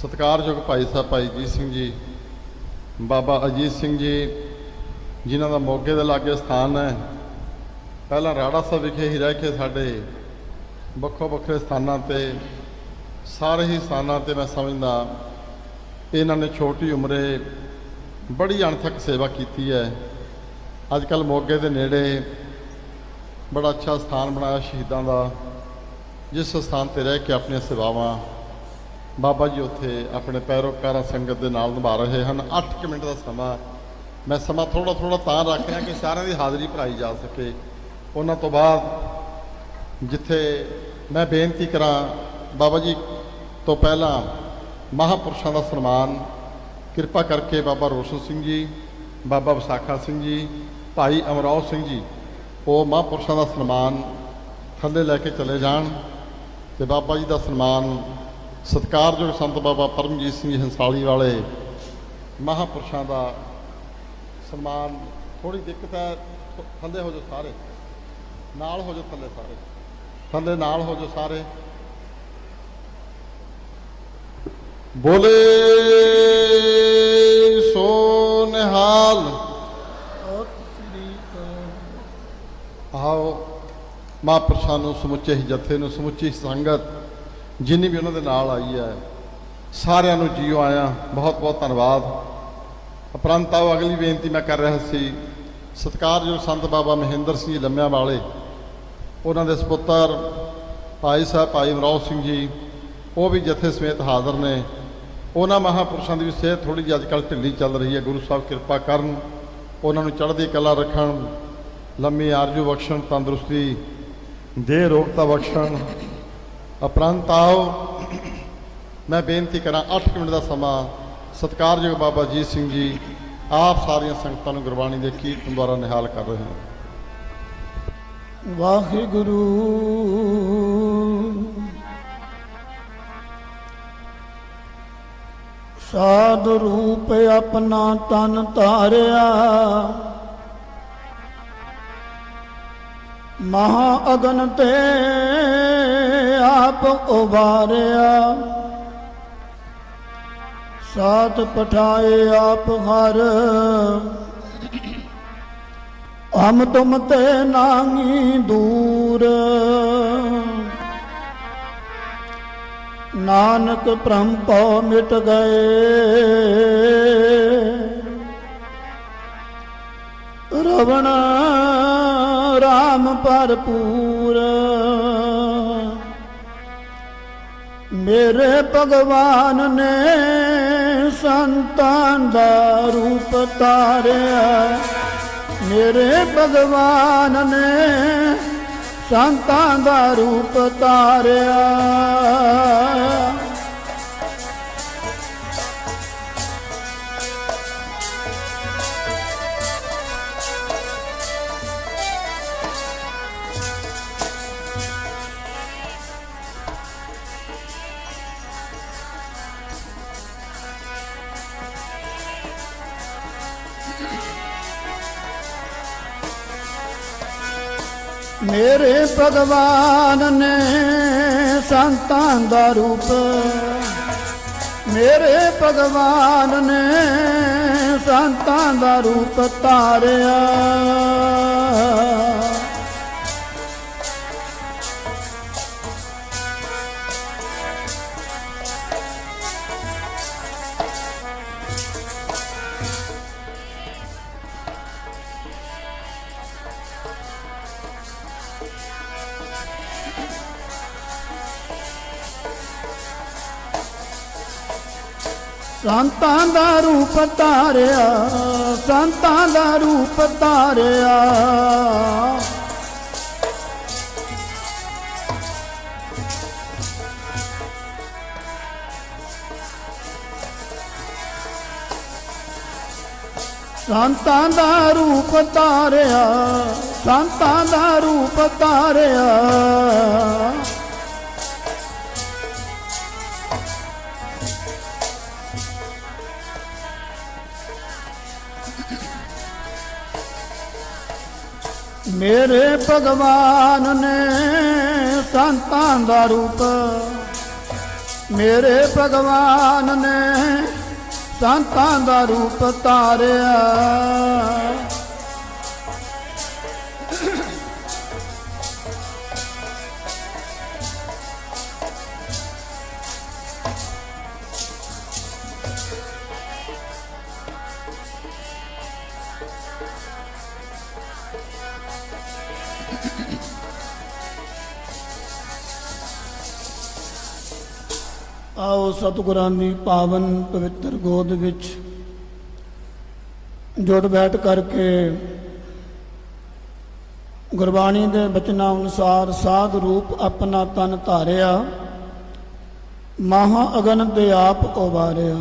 ਸਤਿਕਾਰਯੋਗ ਭਾਈ ਸਾਹਿਬ, ਭਾਈ ਜੀਤ ਸਿੰਘ ਜੀ, ਬਾਬਾ ਅਜੀਤ ਸਿੰਘ ਜੀ, ਜਿਨ੍ਹਾਂ ਦਾ ਮੋਗੇ ਦੇ ਲਾਗੇ ਸਥਾਨ ਹੈ। ਪਹਿਲਾਂ ਰਾੜਾ ਸਾਹਿਬ ਵਿਖੇ ਹੀ ਰਹਿ ਕੇ ਸਾਡੇ ਵੱਖੋ ਵੱਖਰੇ ਸਥਾਨਾਂ ਤੇ, ਸਾਰੇ ਹੀ ਸਥਾਨਾਂ ਤੇ ਮੈਂ ਸਮਝਦਾ ਇਹਨਾਂ ਨੇ ਛੋਟੀ ਉਮਰੇ ਬੜੀ ਅਣਥਕ ਸੇਵਾ ਕੀਤੀ ਹੈ। ਅੱਜ ਕੱਲ ਮੋਗੇ ਦੇ ਨੇੜੇ ਬੜਾ ਅੱਛਾ ਸਥਾਨ ਬਣਾਇਆ ਸ਼ਹੀਦਾਂ ਦਾ, ਜਿਸ ਸਥਾਨ ਤੇ ਰਹਿ ਕੇ ਆਪਣੀਆਂ ਸੇਵਾਵਾਂ ਬਾਬਾ ਜੀ ਉੱਥੇ ਆਪਣੇ ਪੈਰੋਕਾਰਾਂ ਸੰਗਤ ਦੇ ਨਾਲ ਨਿਭਾ ਰਹੇ ਹਨ। 8 ਕੁ ਮਿੰਟ ਦਾ ਸਮਾਂ ਮੈਂ ਸਮਾਂ ਥੋੜਾ ਥੋੜਾ ਤਾਂ ਰੱਖ ਰਿਹਾ ਕਿ ਸਾਰਿਆਂ ਦੀ ਹਾਜ਼ਰੀ ਭਰਾਈ ਜਾ ਸਕੇ। ਉਹਨਾਂ ਤੋਂ ਬਾਅਦ ਜਿੱਥੇ ਮੈਂ ਬੇਨਤੀ ਕਰਾਂ, ਬਾਬਾ ਜੀ ਤੋਂ ਪਹਿਲਾਂ ਮਹਾਪੁਰਸ਼ਾਂ ਦਾ ਸਨਮਾਨ। ਕਿਰਪਾ ਕਰਕੇ ਬਾਬਾ ਰੋਸ਼ਨ ਸਿੰਘ ਜੀ, ਬਾਬਾ ਵਿਸਾਖਾ ਸਿੰਘ ਜੀ, ਭਾਈ ਅਮਰਾਓ ਸਿੰਘ ਜੀ, ਉਹ ਮਹਾਪੁਰਸ਼ਾਂ ਦਾ ਸਨਮਾਨ ਥੱਲੇ ਲੈ ਕੇ ਚਲੇ ਜਾਣ ਤੇ ਬਾਬਾ ਜੀ ਦਾ ਸਨਮਾਨ ਸਤਿਕਾਰਯੋਗ ਸੰਤ ਬਾਬਾ ਪਰਮਜੀਤ ਸਿੰਘ ਜੀ ਹੰਸਾਲੀ ਵਾਲੇ ਮਹਾਪੁਰਸ਼ਾਂ ਦਾ ਸਨਮਾਨ ਥੋੜੀ ਦਿੱਕਤ ਹੈ ਥੱਲੇ ਹੋ ਜਾਓ ਸਾਰੇ। ਨਾਲ ਹੋ ਜਾਓ ਥੱਲੇ ਸਾਰੇ। ਥੱਲੇ ਨਾਲ ਹੋ ਜਾਓ ਸਾਰੇ। ਬੋਲੇ ਸੋ ਨਿਹਾਲ। ਆਓ ਮਹਾਂਪੁਰਸ਼ਾਂ ਨੂੰ ਸਮੁੱਚੇ ਹੀ ਜਥੇ ਨੂੰ ਸਮੁੱਚੀ ਸੰਗਤ ਜਿੰਨੀ ਵੀ ਉਹਨਾਂ ਦੇ ਨਾਲ ਆਈ ਹੈ, ਸਾਰਿਆਂ ਨੂੰ ਜੀਓ ਆਇਆ। ਬਹੁਤ ਬਹੁਤ ਧੰਨਵਾਦ। ਉਪਰੰਤ ਆਓ, ਅਗਲੀ ਬੇਨਤੀ ਮੈਂ ਕਰ ਰਿਹਾ ਸੀ, ਸਤਿਕਾਰਯੋਗ ਸੰਤ ਬਾਬਾ ਮਹਿੰਦਰ ਸਿੰਘ ਜੀ ਲੰਮਿਆਂ ਵਾਲੇ, ਉਹਨਾਂ ਦੇ ਸੁਪੁੱਤਰ ਭਾਈ ਸਾਹਿਬ ਭਾਈ ਅਮਰਾਓ ਸਿੰਘ ਜੀ, ਉਹ ਵੀ ਜਥੇ ਸਮੇਤ ਹਾਜ਼ਰ ਨੇ। ਉਹਨਾਂ ਮਹਾਪੁਰਸ਼ਾਂ ਦੀ ਵੀ ਸਿਹਤ ਥੋੜੀ ਜਿਹੀ ਅੱਜਕੱਲ੍ਹ ਢਿੱਲੀ ਚੱਲ ਰਹੀ ਹੈ। ਗੁਰੂ ਸਾਹਿਬ ਕਿਰਪਾ ਕਰਨ, ਉਹਨਾਂ ਨੂੰ ਚੜ੍ਹਦੀ ਕਲਾ ਰੱਖਣ, ਲੰਮੀ ਆਰਜੂ ਬਖਸ਼ਣ, ਤੰਦਰੁਸਤੀ, ਦੇਹ ਰੋਗਤਾ ਬਖਸ਼ਣ ਉਪਰੰਤ ਆਓ। ਮੈਂ ਬੇਨਤੀ ਕਰਾਂ 8 ਮਿੰਟ ਦਾ ਸਮਾਂ ਸਤਿਕਾਰਯੋਗ ਬਾਬਾ ਜੀਤ ਸਿੰਘ ਜੀ, ਆਪ ਸਾਰੀਆਂ ਸੰਗਤਾਂ ਨੂੰ ਗੁਰਬਾਣੀ ਦੇ ਕੀਰਤਨ ਦੁਆਰਾ ਨਿਹਾਲ ਕਰ ਰਹੇ ਹਨ। ਵਾਹਿਗੁਰੂ। ਸਾਧ ਰੂਪ ਆਪਣਾ ਤਨ ਧਾਰਿਆ। ਮਹਾ ਅਗਨ ਤੇ ਆਪ ਉਬਾਰਿਆ। ਸਾਤ ਪਠਾਏ ਆਪ ਹਰ। ਹਮ ਤੁਮ ਤੇ ਨਾਹੀ ਦੂਰ। ਨਾਨਕ ਭ੍ਰਮ ਪਉ ਮਿਟ ਗਏ। ਰਵਣ ਰਾਮ ਭਰਪੂਰ। ਮੇਰੇ ਭਗਵਾਨ ਨੇ ਸੰਤਾਂ ਦਾ ਰੂਪ ਤਾਰਿਆ ਮੇਰੇ ਭਗਵਾਨ ਨੇ ਸੰਤਾਂ ਦਾ ਰੂਪ ਤਾਰਿਆ ਮੇਰੇ ਭਗਵਾਨ ਨੇ ਸੰਤਾਂ ਦਾ ਰੂਪ ਮੇਰੇ ਭਗਵਾਨ ਨੇ ਸੰਤਾਂ ਦਾ ਰੂਪ ਧਾਰਿਆ। ਸੰਤਾਂ ਦਾ ਰੂਪ ਧਾਰਿਆ, ਸੰਤਾਂ ਦਾ ਰੂਪ ਧਾਰਿਆ। ਸੰਤਾਂ ਦਾ ਰੂਪ ਧਾਰਿਆ, ਸੰਤਾਂ ਦਾ ਰੂਪ ਧਾਰਿਆ। ਮੇਰੇ ਭਗਵਾਨ ਨੇ ਸੰਤਾਂ ਦਾ ਰੂਪ ਮੇਰੇ ਭਗਵਾਨ ਨੇ ਸੰਤਾਂ ਦਾ ਰੂਪ ਤਾਰਿਆ। ਆਓ ਸਤਿਗੁਰਾਂ ਦੀ ਪਾਵਨ ਪਵਿੱਤਰ ਗੋਦ ਵਿੱਚ ਜੁੜ ਬੈਠ ਕਰਕੇ ਗੁਰਬਾਣੀ ਦੇ ਬਚਨਾਂ ਅਨੁਸਾਰ ਸਾਧ ਰੂਪ ਆਪਣਾ ਤਨ ਧਾਰਿਆ, ਮਹਾ ਅਗਨ ਦੇ ਆਪ ਉਬਾਰਿਆ।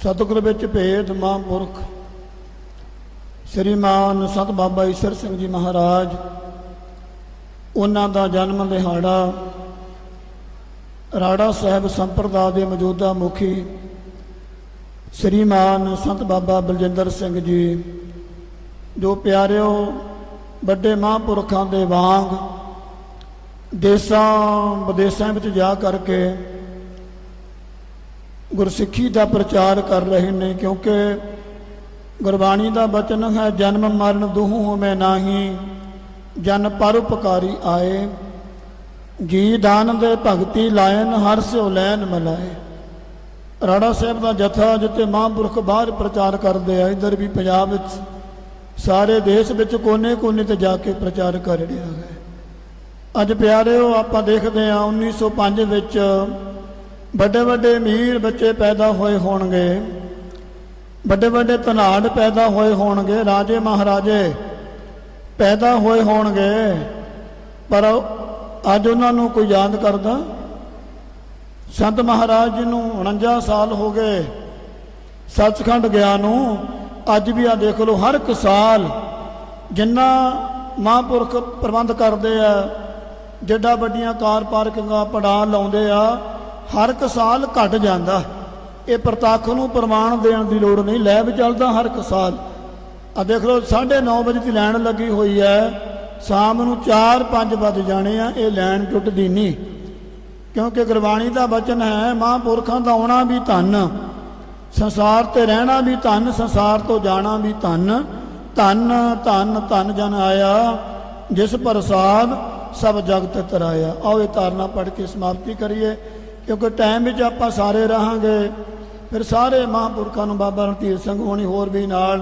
ਸਤਿਗੁਰ ਵਿੱਚ ਭੇਦ ਮਹਾਂਪੁਰਖ ਸ੍ਰੀਮਾਨ ਸਤ ਬਾਬਾ ਈਸ਼ਰ ਸਿੰਘ ਜੀ ਮਹਾਰਾਜ, ਉਹਨਾਂ ਦਾ ਜਨਮ ਦਿਹਾੜਾ ਰਾੜਾ ਸਾਹਿਬ ਸੰਪਰਦਾ ਦੇ ਮੌਜੂਦਾ ਮੁਖੀ ਸ੍ਰੀਮਾਨ ਸੰਤ ਬਾਬਾ ਬਲਜਿੰਦਰ ਸਿੰਘ ਜੀ, ਜੋ ਪਿਆਰਿਓ ਵੱਡੇ ਮਹਾਂਪੁਰਖਾਂ ਦੇ ਵਾਂਗ ਦੇਸਾਂ ਵਿਦੇਸਾਂ ਵਿੱਚ ਜਾ ਕਰਕੇ ਗੁਰਸਿੱਖੀ ਦਾ ਪ੍ਰਚਾਰ ਕਰ ਰਹੇ ਨੇ, ਕਿਉਂਕਿ ਗੁਰਬਾਣੀ ਦਾ ਬਚਨ ਹੈ, ਜਨਮ ਮਰਨ ਦੁਹੂ ਹੋਵੇਂ ਨਾਹੀ, ਜਨ ਪਰਉਪਕਾਰੀ ਆਏ। ਜੀ ਦਾਨ ਦੇ ਭਗਤੀ ਲਾਇਨ, ਹਰ ਸਿਉ ਲੈਨ ਮਲਾਏ। ਰਾੜਾ ਸਾਹਿਬ ਦਾ ਜਥਾ ਜਿੱਤੇ ਮਹਾਂਪੁਰਖ ਬਾਹਰ ਪ੍ਰਚਾਰ ਕਰਦੇ ਆ, ਇਧਰ ਵੀ ਪੰਜਾਬ ਵਿੱਚ, ਸਾਰੇ ਦੇਸ਼ ਵਿੱਚ ਕੋਨੇ-ਕੋਨੇ ਤੇ ਜਾ ਕੇ ਪ੍ਰਚਾਰ ਕਰ ਰਿਹਾ ਹੈ। ਅੱਜ ਪਿਆਰਿਓ, ਆਪਾਂ ਦੇਖਦੇ ਆ 1905 ਵਿੱਚ ਵੱਡੇ ਵੱਡੇ ਅਮੀਰ ਬੱਚੇ ਪੈਦਾ ਹੋਏ ਹੋਣਗੇ। ਵੱਡੇ ਵੱਡੇ ਧਨਾੜ ਪੈਦਾ ਹੋਏ ਹੋਣਗੇ, ਰਾਜੇ ਮਹਾਰਾਜੇ ਪੈਦਾ ਹੋਏ ਹੋਣਗੇ। ਪਰ ਅੱਜ ਉਹਨਾਂ ਨੂੰ ਕੋਈ ਯਾਦ ਕਰਦਾ? ਸੰਤ ਮਹਾਰਾਜ ਜੀ ਨੂੰ 49 ਸਾਲ ਹੋ ਗਏ। ਸੱਚਖੰਡ ਗਿਆ ਨੂੰ, ਅੱਜ ਵੀ ਆ ਦੇਖ ਲਓ, ਹਰ ਇੱਕ ਸਾਲ ਜਿੰਨਾ ਮਹਾਂਪੁਰਖ ਪ੍ਰਬੰਧ ਕਰਦੇ ਆ, ਜਿੱਡਾ ਵੱਡੀਆਂ ਕਾਰ ਪਾਰਕਿੰਗਾਂ ਪੜਾ ਲਾਉਂਦੇ ਆ, ਹਰ ਇੱਕ ਸਾਲ ਘਟ ਜਾਂਦਾ। ਇਹ ਪ੍ਰਤੱਖ ਨੂੰ ਪ੍ਰਮਾਣ ਦੇਣ ਦੀ ਲੋੜ ਨਹੀਂ, ਲੈਬ ਚੱਲਦਾ ਹਰ ਇੱਕ ਸਾਲ। ਆ ਦੇਖ ਲਓ 9:30 ਵਜੇ ਦੀ ਲਾਈਨ ਲੱਗੀ ਹੋਈ ਹੈ। ਸ਼ਾਮ ਨੂੰ 4-5 ਵਜ ਜਾਣੇ ਆ, ਇਹ ਲਾਈਨ ਟੁੱਟਦੀ ਨਹੀਂ। ਕਿਉਂਕਿ ਗੁਰਬਾਣੀ ਦਾ ਬਚਨ ਹੈ, ਮਹਾਂਪੁਰਖਾਂ ਦਾ ਆਉਣਾ ਵੀ ਧੰਨ, ਸੰਸਾਰ ਤੇ ਰਹਿਣਾ ਵੀ ਧੰਨ, ਸੰਸਾਰ ਤੋਂ ਜਾਣਾ ਵੀ ਧੰਨ। ਧੰਨ ਧੰਨ ਧੰਨ ਜਨ ਆਇਆ, ਜਿਸ ਪ੍ਰਸਾਦ ਸਭ ਜਗਤ ਤਰਾਇਆ। ਆਓ ਇਹ ਤਾਰਨਾ ਪੜ੍ਹ ਕੇ ਸਮਾਪਤੀ ਕਰੀਏ, ਕਿਉਂਕਿ ਟਾਈਮ ਵਿੱਚ ਆਪਾਂ ਸਾਰੇ ਰਹਾਂਗੇ। ਫਿਰ ਸਾਰੇ ਮਹਾਂਪੁਰਖਾਂ ਨੂੰ ਬਾਬਾ ਰਣਧੀਰ ਸਿੰਘ ਹੋਣੀ ਹੋਰ ਵੀ ਨਾਲ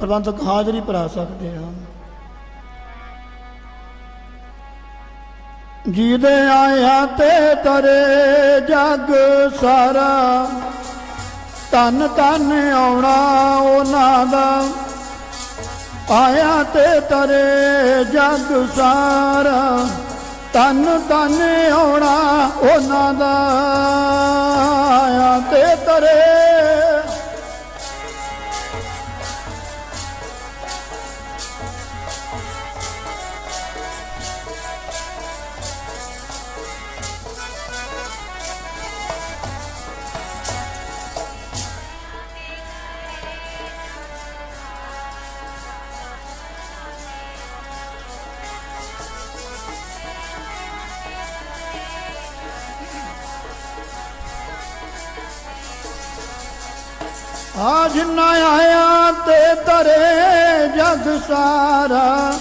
ਪ੍ਰਬੰਧਕ ਹਾਜ਼ਰੀ ਭਰਾ ਸਕਦੇ ਹਨ ਜਿਹਦੇ ਆਇਆ ਤੇ ਤਰੇ ਜਗ ਸਾਰਾ ਤਨ ਤਨ ਆਉਣਾ ਉਹਨਾਂ ਦਾ। ਆਇਆ ਤੇ ਤਰੇ ਜਗ ਸਾਰਾ ਤਨ ਤਨ ਆਉਣਾ ਉਹਨਾਂ ਦਾ ਆਇਆ ਤੇ ਤਰੇ। ਆਜ ਨਾ ਆਇਆ ਤੇ ਤਰੇ ਜਗ ਸਾਰਾ।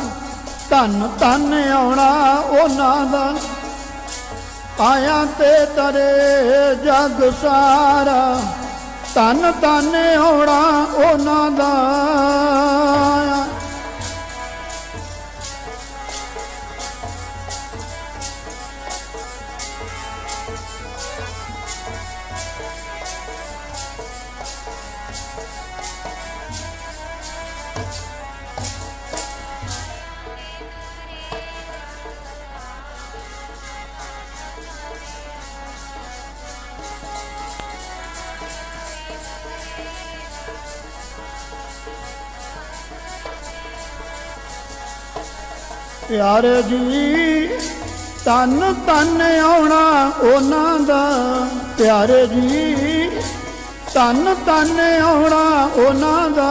ਧਨ ਧਨ ਆਉਣਾ ਉਹਨਾਂ ਦਾ। ਆਇਆ ਤੇ ਤਰੇ ਜਗ ਸਾਰਾ। ਧਨ ਧਨ ਆਉਣਾ ਉਹਨਾਂ ਦਾ। ਪਿਆਰ ਜੀ ਤਨ ਤਨ ਆਉਣਾ ਉਹਨਾਂ ਦਾ। ਪਿਆਰ ਜੀ ਤਨ ਤਨ ਆਉਣਾ ਉਹਨਾਂ ਦਾ।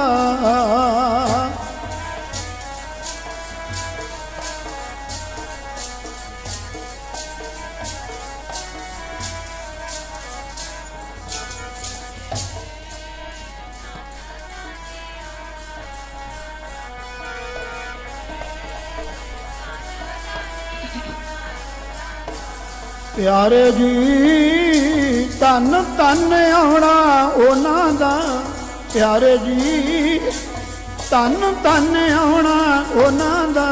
ਪਿਆਰੇ ਜੀ ਤਨ ਤਨ ਆਉਣਾ ਉਹਨਾਂ ਦਾ। ਪਿਆਰੇ ਜੀ ਤਨ ਤਨ ਆਉਣਾ ਉਹਨਾਂ ਦਾ।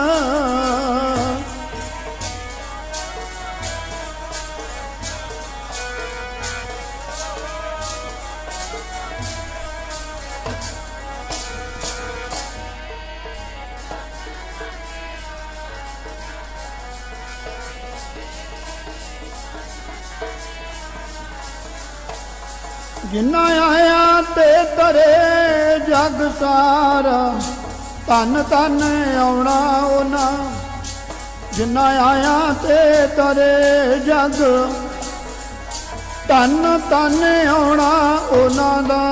ਜਿੰਨਾ ਆਇਆ ਤੇ ਤਰੇ ਜਗ ਸਾਰਾ ਤਨ ਤਨ ਆਉਣਾ ਉਹਨਾਂ। ਜਿੰਨਾ ਆਇਆ ਤੇ ਤਰੇ ਜਗ ਤਨ ਤਨ ਆਉਣਾ ਉਹਨਾਂ ਦਾ।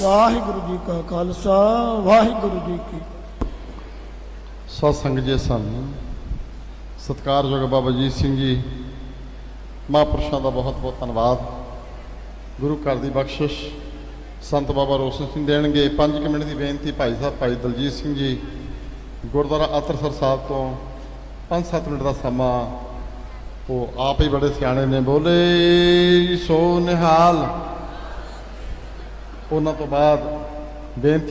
ਵਾਹਿਗੁਰੂ ਜੀ ਕਾ ਖਾਲਸਾ, ਵਾਹਿਗੁਰੂ ਜੀ ਕੀ ਸਤ ਸੰਗ ਜੀ ਸਨ, ਸਤਿਕਾਰਯੋਗ ਬਾਬਾ ਜੀ ਸਿੰਘ ਜੀ, ਮਹਾਂਪੁਰਸ਼ਾਂ ਦਾ ਬਹੁਤ ਬਹੁਤ ਧੰਨਵਾਦ। ਗੁਰੂ ਘਰ ਦੀ ਬਖਸ਼ਿਸ਼ ਸੰਤ ਬਾਬਾ ਰੋਸ਼ਨ ਸਿੰਘ ਦੇਣਗੇ। 5 ਮਿੰਟ ਦੀ ਬੇਨਤੀ ਭਾਈ ਸਾਹਿਬ, ਭਾਈ ਦਲਜੀਤ ਸਿੰਘ ਜੀ, ਗੁਰਦੁਆਰਾ ਅਤਰਸਰ ਸਾਹਿਬ ਤੋਂ 5-7 ਮਿੰਟ ਦਾ ਸਮਾਂ। ਉਹ ਆਪ ਹੀ ਬੜੇ ਸਿਆਣੇ ਨੇ, ਬੋਲੇ ਸੋ ਨਿਹਾਲ। ਉਹਨਾਂ ਤੋਂ ਬਾਅਦ ਬੇਨਤੀ